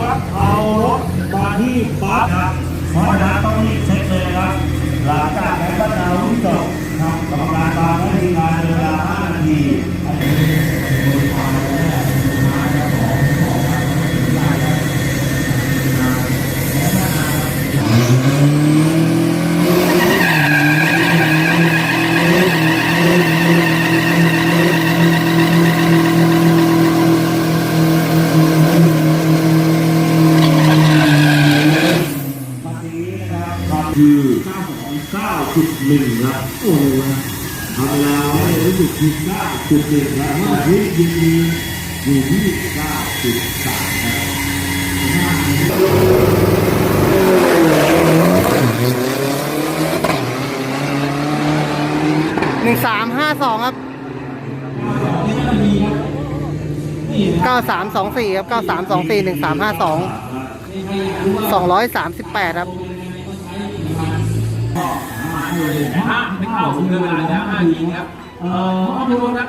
ครับเอารถมาที่ปั๊บครับเพราะฉะนั้นต้องรีบเช็คเลยครับหลังจากแข่งขันดาลุงจบทำกรรมการบางให้ทีมงานเวลา5นาทีอัน คือ 9.1 ครับ โอ้โหทำแล้วไม่รู้สึกคือ9.1แล้วว่าที่ยิงดีอยู่ที่9.3ครับหนึ่งสามห้าสองครับเก้าสามสองสี่ครับเก้าสามสองสี่หนึ่งสามห้าสองสองร้อยสามสิบแปดครับ ห้าไม่เข้าเกินเวลาแล้วห้าทีครับเอ่อข้อมูลนะ